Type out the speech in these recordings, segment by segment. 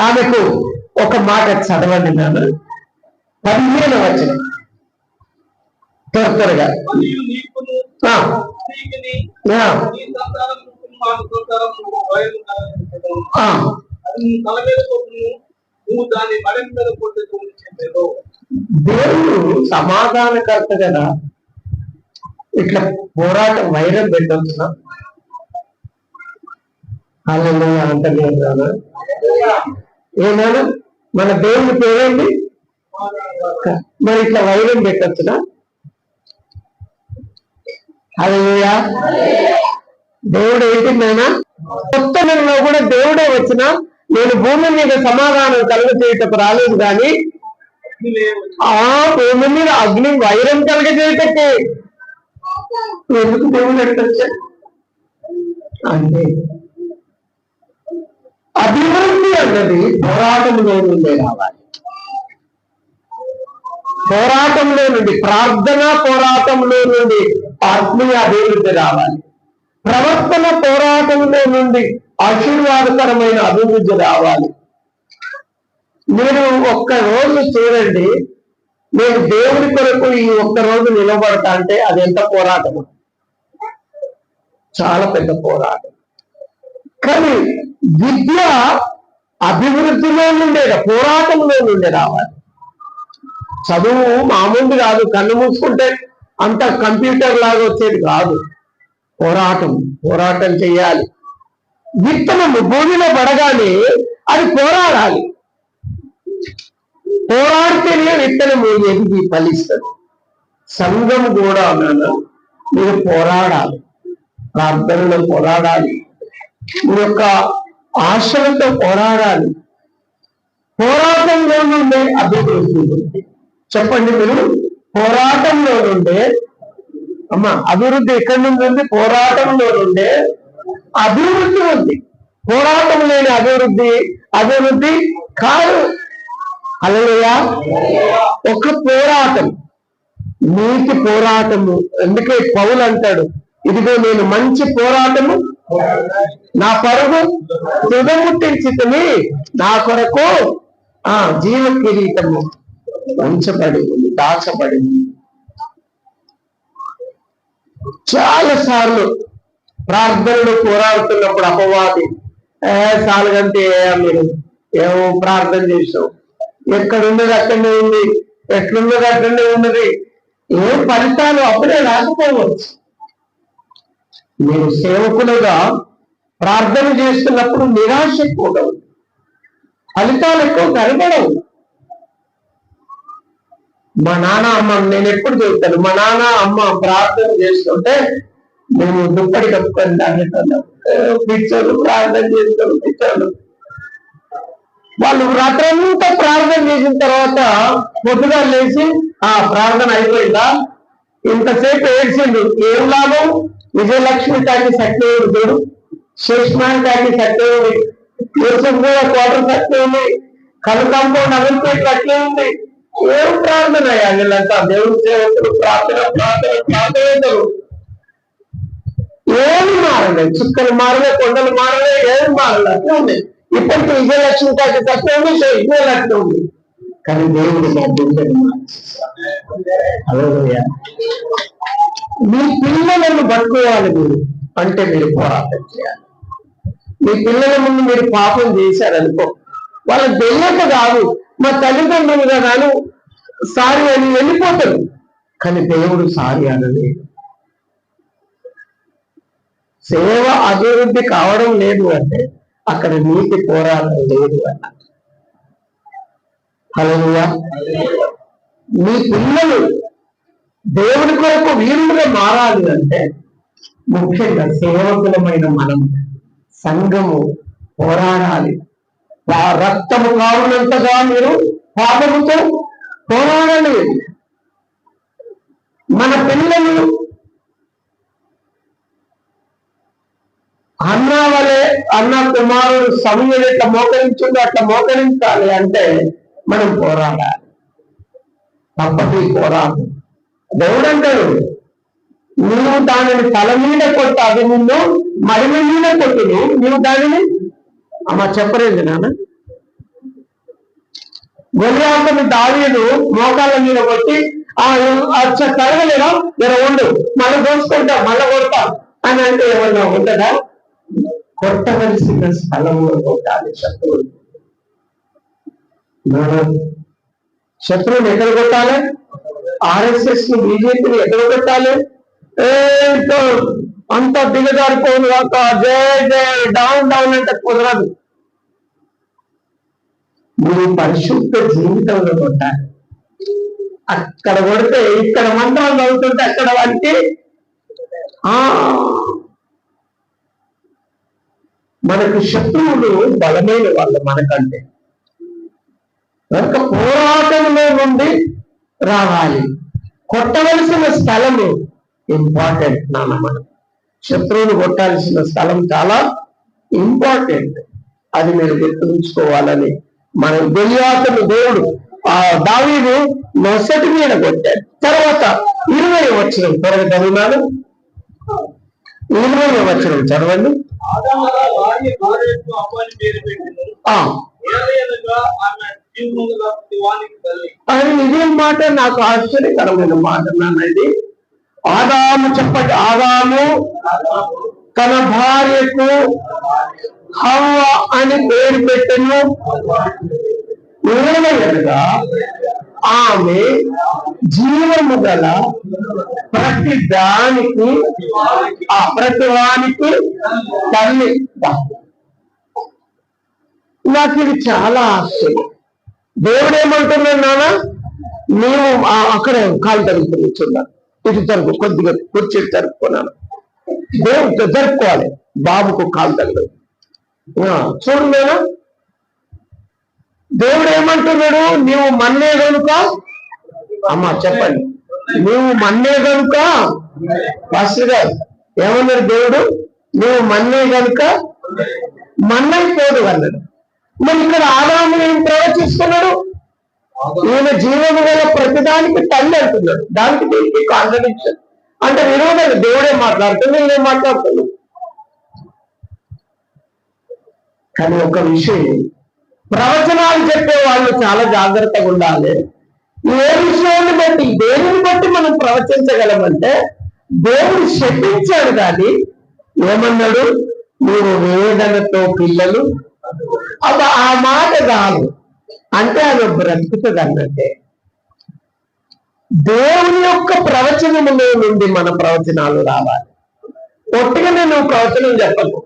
ఆమెకు ఒక మాట చదవండి నాన్న. పదిహేను వచ్చిన త్వర త్వరగా. దేవుడు సమాధానకర్త కదా. ఇట్లా పోరాటం వైరం పెట్టొచ్చునా అలా అంటలేదు ఏనాడు మన దేవుని పేరేంటి? మరి ఇట్లా వైరం పెట్టచ్చునా? అలా దేవుడు ఏంటి నాయన కొత్త నెలలో కూడా దేవుడే వచ్చిన నేను భూమి మీద సమాధానం కలుగ చేయటకు రాలేదు కానీ ఆ భూమి మీద అగ్ని వైరం కలగజేయటకే. ఎందుకు దేవుడు ఎట్టొచ్చా అంటే అభివృద్ధి అన్నది పోరాటంలో నుండే రావాలి. పోరాటంలో నుండి ప్రార్థన పోరాటంలో నుండి ఆత్మీయ అభివృద్ధి రావాలి. ప్రవర్తన పోరాటంలో నుండి ఆశీర్వాదకరమైన అభివృద్ధి రావాలి. మీరు ఒక్క రోజు చూడండి నేను దేవుడి కొరకు ఈ ఒక్క రోజు నిలబడతా అంటే అది ఎంత పోరాటం చాలా పెద్ద పోరాటం. కానీ విద్య అభివృద్ధిలో నుండే పోరాటంలో నుండి రావాలి. చదువు మామూలు కాదు కన్ను మూసుకుంటే అంత కంప్యూటర్ లాగా వచ్చేది కాదు. పోరాటం పోరాటం చేయాలి విత్తనము భూమిలో పడగానే అది పోరాడాలి. పోరాడితేనే విత్తనము ఎదిగి ఫలిస్తుంది. సంఘం కూడా నాన్న మీరు పోరాడాలి. ప్రార్థనలో పోరాడాలి. మీ యొక్క ఆశలతో పోరాడాలి. పోరాటంలో నుండే అభివృద్ధి. చెప్పండి మీరు. పోరాటంలో నుండే అమ్మ అభివృద్ధి ఎక్కడి నుండి ఉంది? పోరాటంలో నుండే అభివృద్ధి ఉంది. పోరాటం లేని అభివృద్ధి అభివృద్ధి కాదు. అలలుయా ఒక పోరాటం. నీతి పోరాటము. అందుకే పౌలు అంటాడు ఇదిగో నేను మంచి పోరాటము నా పరుగు తుదముట్టించితిని నా కొరకు ఆ జీవ కిరీటము ఉంచబడి ఉంది దాచబడి ఉంది చాలా సార్లు ప్రార్థనలు పోరాడుతున్నప్పుడు అపవాది ఏ సాలుగంటే మీరు ఏమో ప్రార్థన చేసావు ఎక్కడున్నది అక్కడనే ఉంది ఎట్లున్నది అక్కడనే ఉన్నది. ఏ ఫలితాలు అప్పుడే రాకపోవచ్చు. మీరు సేవకులుగా ప్రార్థన చేస్తున్నప్పుడు నిరాశ ఎక్కువగా ఉంది ఫలితాలు ఎక్కువ కనబడవు. మా నాన్న అమ్మ నేను ఎప్పుడు చెబుతాను మా నాన్న అమ్మ ప్రార్థన చేస్తుంటే మేము దుప్పటి కప్పుకొని దానిస్తున్నాం పిచ్చోళ్ళు ప్రార్థన చేస్తాం పిచ్చోళ్ళు వాళ్ళు రాత్రంతా ప్రార్థన చేసిన తర్వాత పొద్దుగా లేచి ఆ ప్రార్థన అయిపోయిందా? ఇంతసేపు ఏడ్చిండు ఏం లాభం? విజయలక్ష్మి కాకి సత్యవుడు సుష్మాన్ శేష్మాన్ కాకి సత్యవుడి యూసఫ్ కూడా కోటర్ సత్యం ఉంది కలు కాంపౌండ్ ఉంది ఏం ప్రార్థన అయ్యా వీళ్ళంతా? దేవుడు సేవకులు ప్రార్థన ప్రార్థన ప్రార్థనలు ఏమి మారలేదు చుక్కలు మారలే కొండలు మారలే ఏమి మారలే అట్లా ఉంది ఇప్పటికీ విజయలక్ష్మి కాకి సత్యం ఉంది విజయలక్ష్మి ఉంది. కానీ దేవుడు మధ్య హల్లెలూయా. మీ పిల్లలను పట్టుకోవాలి మీరు. అంటే మీరు పోరాటం చేయాలి. మీ పిల్లల ముందు మీరు పాపం చేశారనుకో వాళ్ళకి తెలియక కాదు మా తల్లిదండ్రులు గాను సారి అని వెళ్ళిపోతారు. కానీ దేవుడు సారి అనలేదు. సేవ అభివృద్ధి కావడం లేదు అంటే అక్కడ నీతి పోరాటం లేదు అన్న. హలో మీ పిల్లలు దేవుని కొరకు వీరులుగా మారాలి అంటే ముఖ్యంగా సేవకులమైన మనం సంఘము పోరాడాలి. ఆ రక్తము కావునంతగా మీరు పాపముతో పోరాడాలి మన పిల్లలు అన్న వలె అన్న కుమారుడు సమయం ఎట్లా మోకరించిందో అట్లా మోకరించాలి అంటే మనం పోరాడాలి. తప్పటి పోరాడాలి దేవుడు అంటాడు నువ్వు దానిని తల మీద కొట్టు అది నిన్ను మడిమ మీద కొట్టును. నువ్వు దానిని అమ్మ చెప్పలేదు నాన్న. గొర్రెని దావీదు మోకాళ్ళ మీద కొట్టి ఆ అచ్చ తరగలేదా? జర ఉండు మళ్ళీ దోసుకుంటా మళ్ళీ కొడతా. అని అంటే ఏమన్నా ఉండదా కొట్టవలసిన స్థలంలో కొట్టాలి శత్రువులు నాన్న, శత్రువుని ఎక్కడ కొట్టాలి? ఆర్ఎస్ఎస్ని బీజేపీని ఎక్కడ పెట్టాలి అంత దిగజారిపోను కాక జై జై డౌన్ డౌన్ అంటే కుదరదు. మీ పరిశుద్ధ జీవితంలో కొట్టాలి. అక్కడ కొడితే ఇక్కడ మంత్రం చదువుతుంటే అక్కడ వారికి మనకు శత్రువులు బలమైన వాళ్ళు మనకంటే. కనుక పోరాటంలో నుండి రావాలి. కొట్టవలసిన స్థలము ఇంపార్టెంట్ నాన్న మనం. శత్రువుని కొట్టాల్సిన స్థలం చాలా ఇంపార్టెంట్ అది మీరు గుర్తుంచుకోవాలని మన గొలియాతను దేవుడు ఆ దావీదు నొసటి మీద కొట్టాడు. తర్వాత ఇరవై వచ్చిన త్వరగా చదివినాను ఇరవై వచ్చిన చదవండి. ఆ. ఆయన ఇదే మాట నాకు ఆశ్చర్యకరమైన మాట నాన్న ఇది ఆదాము చెప్పటి ఆదాము తన భార్యకు హవ్వ అని పేరు పెట్టను. ఏలయనగా ఆమె జీవము గల ప్రతి దానికి ఆ ప్రతి వానికి తల్లి. నాకు ఇది చాలా ఆశ్చర్యం. దేవుడు ఏమంటున్నాడు నాన్న నీవు ఆ- కాలు తరుగుతుంది కూర్చున్నాను ఇటు తరుగు కొద్దిగా కుర్చీ తరుపుకున్నాను దేవుడితో జరుపుకోవాలి. బాబుకు కాలు తగ్గదు చూడు నేను. దేవుడు ఏమంటున్నాడు నీవు మన్నే కనుక అమ్మా చెప్పండి. నువ్వు మన్నే కనుక మాస్టర్ గారు ఏమన్నాడు దేవుడు? నువ్వు మన్నే కనుక మన్నైపోదు అన్నాడు. మరి ఇక్కడ ఆదాము ఏం ప్రవచిస్తున్నాడు? ఈయన జీవము గల ప్రతిదానికి తల్లి అంటున్నాడు. దానికి దీనికి కాంట్రడిక్షన్ అంటే విరోధం. దేవుడే మాట్లాడుతుంది నేనే మాట్లాడుతున్నాను కానీ ఒక విషయం ప్రవచనాలు చెప్పే వాళ్ళు చాలా జాగ్రత్తగా ఉండాలి. ఏ విషయాన్ని బట్టి దేనిని బట్టి మనం ప్రవచించగలమంటే దేవుడు శపించాడు కానీ ఏమన్నాడు? మీరు వేదనతో పిల్లలు అది ఆ మాట కాదు అంటే ఆమె బ్రతుకుతుంది అన్నట్టే దేవుని యొక్క ప్రవచనములో నుండి మన ప్రవచనాలు రావాలి. ఒట్టిగానే నువ్వు ప్రవచనం చెప్పకు.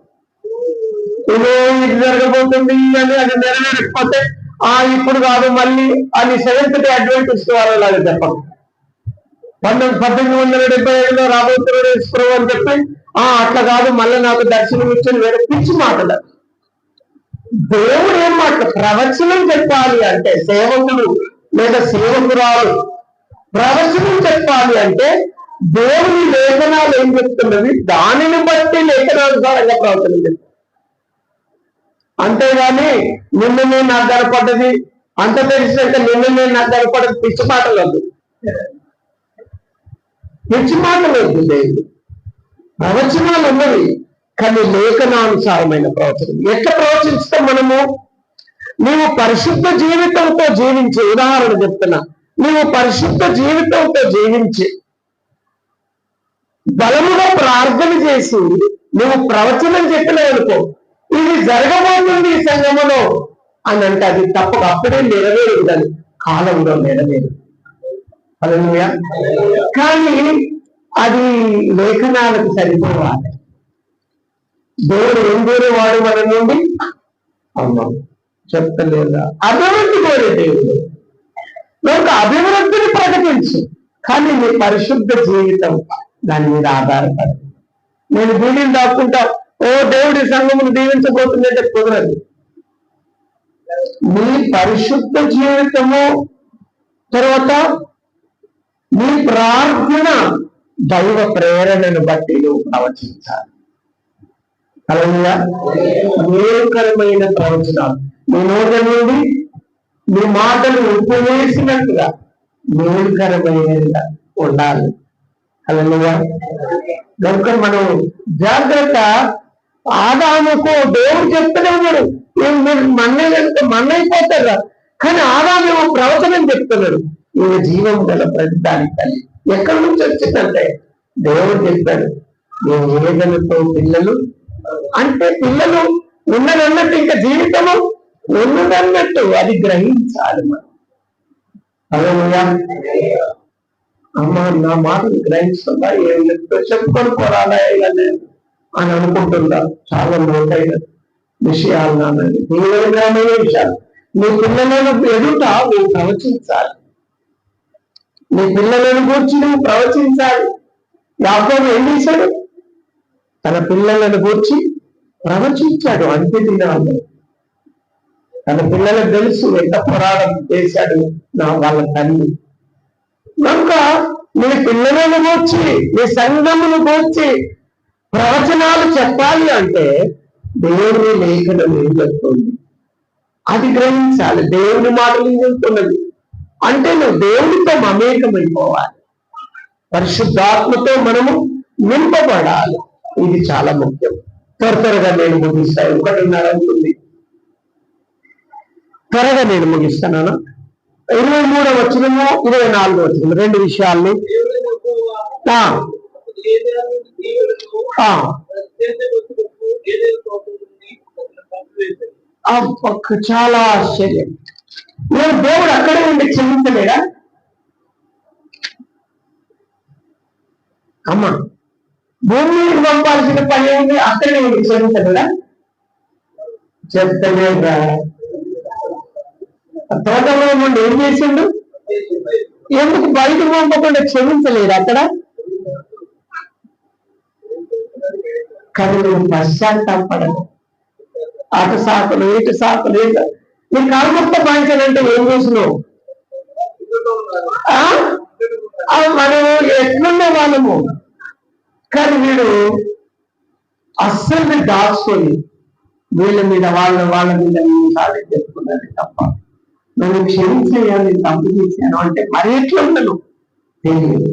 ఇదో ఇది జరగబోతుంది అని అది నెరవేరకపోతే ఆ ఇప్పుడు కాదు మళ్ళీ అని సెవెంత్ డే అడ్వాంటేజ్ వాళ్ళలాగా చెప్పకు. పంతొమ్మిది పద్దెనిమిది వందల డెబ్బై ఏడులో రాబోతున్నాడు యేసుప్రభు అని చెప్పి ఆ అట్లా కాదు మళ్ళీ నాకు దర్శనం ఇచ్చిన వేరే పిచ్చి మాటలు. దేవుడు ఏం మాట? ప్రవచనం చెప్పాలి అంటే సేవకుడు లేదా సేవకురాలు ప్రవచనం చెప్పాలి అంటే దేవుని లేఖనాలు ఏం చెప్తున్నది దానిని బట్టి లేఖనానుసారంగా ప్రవచనం చెప్తారు. అంతేగాని నిన్న నేను నాకు గడపడ్డది అంత తెలిసినాక నిన్న నేను నాకు గడపడ్డది పిచ్చి మాటలు వద్దు. పిచ్చి మాటలు వద్దు లేదు ప్రవచనాలు ఉన్నవి. కానీ లేఖనానుసారమైన ప్రవచనం. ఎట్లా ప్రవచిస్తాం మనము? నీవు పరిశుద్ధ జీవితంతో జీవించే. ఉదాహరణ చెప్తున్నా. నీవు పరిశుద్ధ జీవితంతో జీవించి. బలముగా ప్రార్థన చేసి నువ్వు ప్రవచనం చెప్పినావనుకో ఇది జరగబోతుంది ఈ సంగమలో అని అంటే అది తప్పక. అప్పుడే నెరవేరు దాని కాలంలో నెరవేరు. కానీ అది లేఖనాలకు సరిపోవాలి. దేవుడు ఎందుకు వాడు మన నుండి? అమ్మా చెప్తలేదా అభివృద్ధి కోరే దేవుడు. కనుక అభివృద్ధిని ప్రకటించు. కానీ నీ పరిశుద్ధ జీవితం దాని మీద ఆధారపడదు. నేను దీనిని దాక్కుంటా ఓ దేవుడి సంఘమును దీవించబోతుందంటే కుదరదు. నీ పరిశుద్ధ జీవితము తర్వాత నీ ప్రార్థన దైవ ప్రేరణను బట్టి నువ్వు ప్రవచించాలి. అలా మేలుకరమైన ప్రవచనాలు. మీ నోట నుండి మీ మాటలు ఉపయోగించినట్టుగా మేలుకరమైనదిగా ఉండాలి. అలా కనుక మనం జాగ్రత్త ఆదాముకు దేవుడు చెప్తూనే ఉన్నాడు మీరు మన్నైనంత మన్నైపోతారా కానీ ఆదామేమో ప్రవచనం చెప్తున్నాడు. ఈయన జీవం గల ప్రతిదానికి తల్లి ఎక్కడి నుంచి వచ్చిందంటే దేవుడు చెప్పాడు. నేను ఏదనతో పిల్లలు అంటే పిల్లలు ఉన్నదన్నట్టు ఇంకా జీవితము ఉన్నదన్నట్టు అది గ్రహించాలి మనం. హల్లెలూయా. అమ్మ నా మాటలు గ్రహిస్తుందా? ఏం చెప్తా చెప్పుకొని పోరాడా ఇలా అని అనుకుంటుందా? చాలా లోతైన విషయాలు నాన్నది తీవ్రమైన విషయాలు నీ పిల్లలను ఎదుట నువ్వు ప్రవచించాలి. నీ పిల్లలను గురించి నువ్వు ప్రవచించాలి. యాకోబు ఏం చేశాడు? తన పిల్లలను పోర్చి ప్రవచించాడు అంత్య దినాల్లో తన పిల్లలకు తెలుసు ఎంత పోరాటం చేశాడు నా వాళ్ళ తల్లి. కనుక నీ పిల్లలను గూర్చి నీ సంఘమును గూర్చి ప్రవచనాలు చెప్పాలి అంటే దేవుని లేఖనం ఏం చెప్తుంది? అది గ్రహించాలి. దేవుని మాటలు చెప్తున్నది? అంటే నువ్వు దేవునితో మమేకమైపోవాలి. పరిశుద్ధాత్మతో మనము నింపబడాలి. ఇది చాలా ముఖ్యం. త్వర త్వరగా నేను ముగిస్తాను ఒకటిన్నర అవుతుంది త్వరగా నేను ముగిస్తాను ఇరవై మూడో వచ్చినము ఇరవై నాలుగో వచ్చిన రెండు విషయాల్ని. చాలా ఆశ్చర్యం. నేను దేవుడు అక్కడే ఉండి క్షమించలేడా? అమ్మా భూమి పంపాల్సిన పని ఏంటి? అక్కడే ఉండి క్షమించలేడా చెప్తలేదా ఆ తోటలో నుండి ఏం చేసిండు? ఎందుకు బయట పంపకుండా క్షమించలేదు అక్కడ? కానీ నువ్వు పశ్చాత్తాపడము అటు సాకులు ఇటు సాకులు ఇటు. నీ కర్మత్త బాంచాలంటే ఏం చేసినావు? ఆ? మనం ఎట్లున్న వాళ్ళము? కానీ వీడు అస్సలు దాచుకొని వీళ్ళ మీద వాళ్ళ వాళ్ళ మీద సాధి చెప్పుకున్నది తప్ప నన్ను క్షమించయ్యా నేను తప్పు చేశాను అంటే మరి ఎట్లా ఉండను తెలియదు.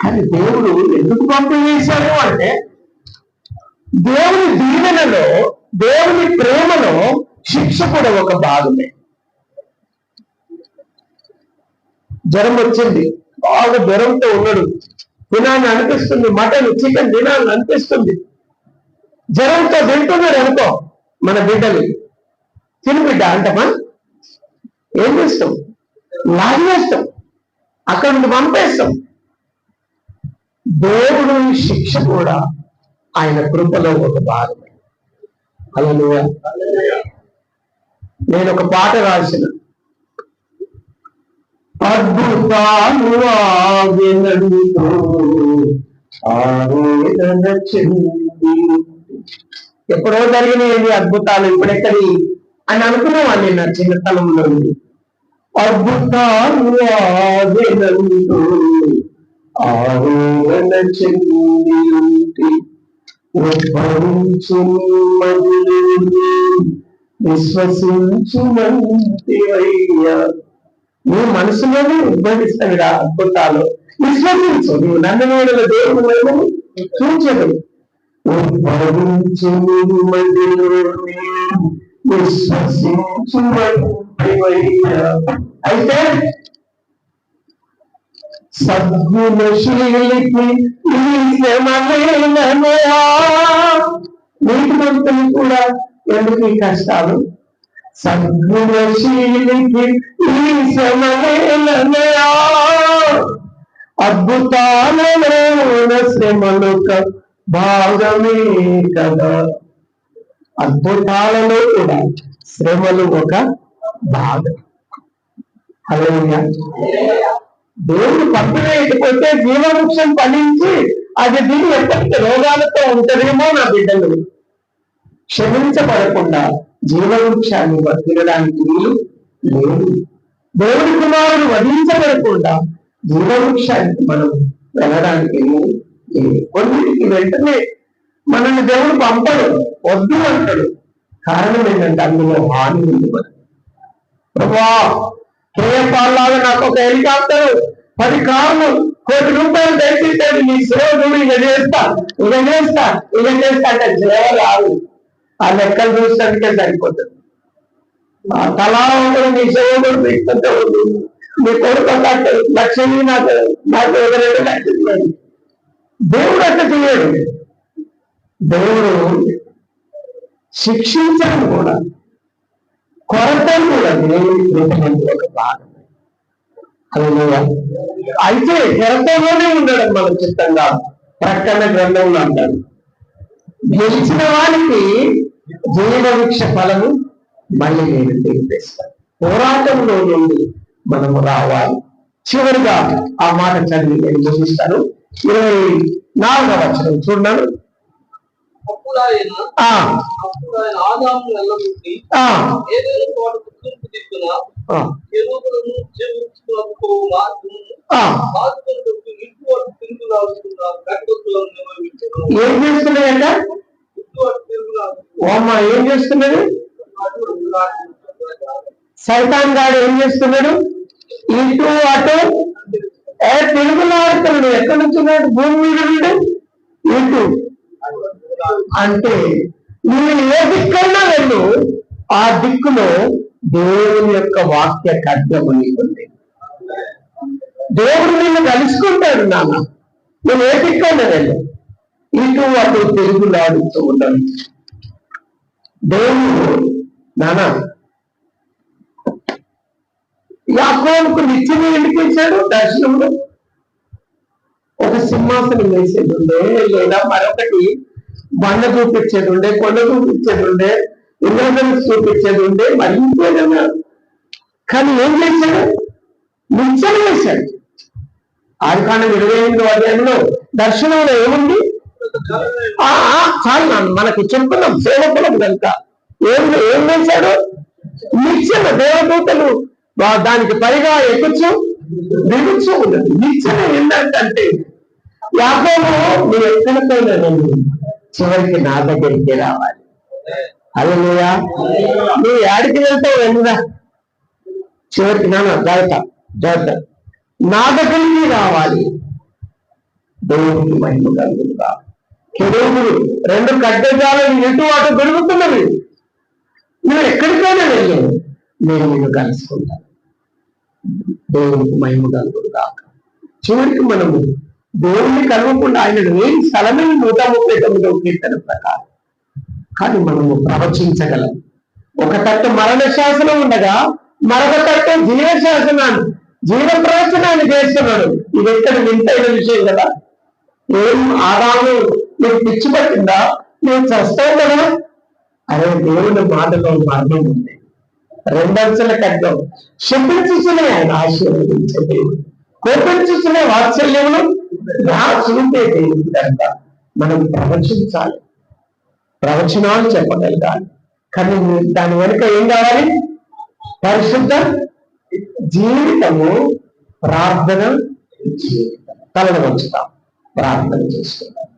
కానీ దేవుడు ఎందుకు పంపివేశాడు అంటే దేవుని దీవెనలో దేవుని ప్రేమలో శిక్ష కూడా ఒక భాగమే. జ్వరం వచ్చింది. బాగా జ్వరంతో ఉన్నాడు. తినాలని అనిపిస్తుంది. మటన్ చికెన్ తినాలని అనిపిస్తుంది. జ్వరంతో తింటున్నాడు అనుకో మన బిడ్డలు. తిని బిడ్డ అంటమా? ఏం చేస్తాం? లాగేస్తాం. అక్కడ నుండి పంపేస్తాం. దేవుడు శిక్ష కూడా ఆయన కృపలో ఒక భాగమే. హల్లెలూయా నేను ఒక పాట రాసిన. అద్భుతాలు ఆగినందు ఆవేదన చెంది ఎప్పుడో జరిగినాయి అద్భుతాలు ఇప్పుడెక్కడి అని అనుకునేవాడిని నా చిన్నతనంలో. అద్భుతాలు ఆగినందు ఆవేదన చెంది ఉద్భవించు విశ్వసించు నీ మనసులోనే ఉద్భవిస్తాడు ఆ అద్భుతాలు. విశ్వసించు. నువ్వు నన్ను వేడల దేవుడు మేము చూచదు అయితే సద్గుణశీలికి ఈ నీటి మంతులు కూడా ఎందుకు ఈ కష్టాలు? సద్గుణశీలికి ఈ శ్రమలేనయా అద్భుతాలలోన శ్రమలొక భాగమే కదా. అద్భుతాలలో కూడా శ్రమలు ఒక భాగం. హల్లెలూయా. దేవుడు పంపివేయకపోతే జీవవృక్షం ఫలించి అది దీన్ని ఎప్పటికీ రోగాలతో ఉంటదేమో నా బిడ్డలు. క్షమించబడకుండా జీవవృక్షాన్ని తినడానికి వీలు లేదు. దేవుడి కుమారుడు వధించబడకుండా జీవవృక్షానికి మనం వెళ్ళడానికి వీలు కొన్నిటికి వెంటనే మనల్ని దేవుడు పంపడు వద్దు అంటాడు. కారణం ఏంటంటే అందులో హాని ఉంది మనం ప్రభా కేఎఫ్ఆర్ నాకు ఒక హెలికాప్టర్ పది కార్లు కోటి రూపాయలు దయచేసాడు నీ సేవ నువ్వు ఇక చేస్తా ఇక చేస్తా ఇక చేస్తా అంటే జయ రాదు ఆ లెక్కలు చూస్తే సరిపోతుంది. తలా ఒకరు నీ సేవకుడు పెట్టుకుంటే కొడుకు ఒక లక్ష్మి నాకు నాకు ఒక రెండు దేవుడు అట్లా చేయడు దేవుడు శిక్షించడం కూడా. కొరతలు కూడా దేవుడి ఒక భాగం అయితే కొరతలోనే ఉండడం మన చిత్తంగా ప్రకటన గ్రంథంలో అంటారు. గెలిచిన వారికి జీవవృక్ష ఫలము మళ్ళీ నేను తీర్పిస్తాను పోరాటంలో నుండి మనము రావాలి. చివరిగా ఆ మాట చదివి నేను ముగిస్తాను. ఇరవై నాలుగవ వచనం గడ్డొత్తులను నిర్వహించారు ఏం చేస్తున్నాయంట? ఇంటి ఏం చేస్తున్నాడు? సైతాన్ గాడు ఏం చేస్తున్నాడు? ఇటు అటు ఏ తెలుగులో ఆడుతున్నాడు? ఎక్కడి నుంచి ఉన్నాడు? భూమి మీద నుండి ఇటు. అంటే నువ్వు ఏ దిక్కున్నా వెళ్ళు. ఆ దిక్కులో దేవుని యొక్క వాక్య ఖడ్గము నీకుంది దేవుడు నిన్ను కలుసుకుంటాడు నాన్న. నువ్వు ఏ దిక్కైనా వెళ్ళు. ఇటు అటు తిరుగులాడుతూ ఉండవు దేవుడు నానా యాకోబుకు నిత్యం ఎందుకు ఇచ్చాడు? దర్శనంలో ఒక సింహాసనం వేసేది ఉండే లేదా మరొకటి బండ చూపించేది ఉండే కొండ చూపించేది ఉండే ఇంద్రధనుసు చూపించేది ఉండే మరి ఇంకేదన్నా కానీ ఏం చేశాడు? నిత్యం వేశాడు ఆదికాండం ఇరవై ఎనిమిది అధ్యాయంలో దర్శనంలో ఏముంది? చాలు నాన్న మనకి చెప్పుకున్నాం సేవకులం కనుక ఏం ఏం చేశాడు? నిత్యం దేవదూతలు దానికి పైగా ఎక్కచ్చు దిగుచ్చు ఉన్నది. నిత్యం ఏంటంటే యాకోబు నువ్వు ఎక్కడికైనా చివరికి నా దగ్గరికి రావాలి. అదే నువ్వు యాడికి వెళ్తావు వెళ్ళురా చివరికి నాన్న జాగ్రత్త జాగ్రత్త. నా దగ్గరికి రావాలి. దేవుడికి మహిమ కలుగుతుంది కెరూబులు రెండు కడ్డజాలను ఎటు అటు పెరుగుతున్నవి. నువ్వు ఎక్కడికైనా వెళ్ళు నేను నిన్ను కలుసుకుంటాను దేవునికి మహిమ కాక చివరికి మనము దేవుణ్ణి కలవకుండా ఆయన లేని స్థలమే నూట ముప్పై తొమ్మిదవ కీర్తన ప్రకారం. కానీ మనము ప్రవచించగలం. ఒక తట్టు మరణ శాసనం ఉండగా మరొక తట్టు జీవ శాసనాన్ని జీవ ప్రవచనాన్ని చేస్తున్నాడు. ఇది ఎక్కడ వింతైన విషయం కదా? ఏం ఆదాము నీకు పిచ్చి పట్టిందా నేను చస్తావు కదా? అరే దేవుని మాటలో మరణం ఉంది. రెండంచెల ఖడ్గం. శపించుకునే ఆయన ఆశీర్వదించే దేవుడు కోపించుకునే వాత్సల్యమును రాసుకుంటే దేవుడి దేవుడు కనుక మనం ప్రవచించాలి. ప్రవచనాలు చెప్పగలగాలి. కానీ దాని వెనుక ఏం కావాలి? పరిశుద్ధ జీవితము ప్రార్థన జీవితం. తలను వంచుతాం. ప్రార్థన చేసుకుంటాం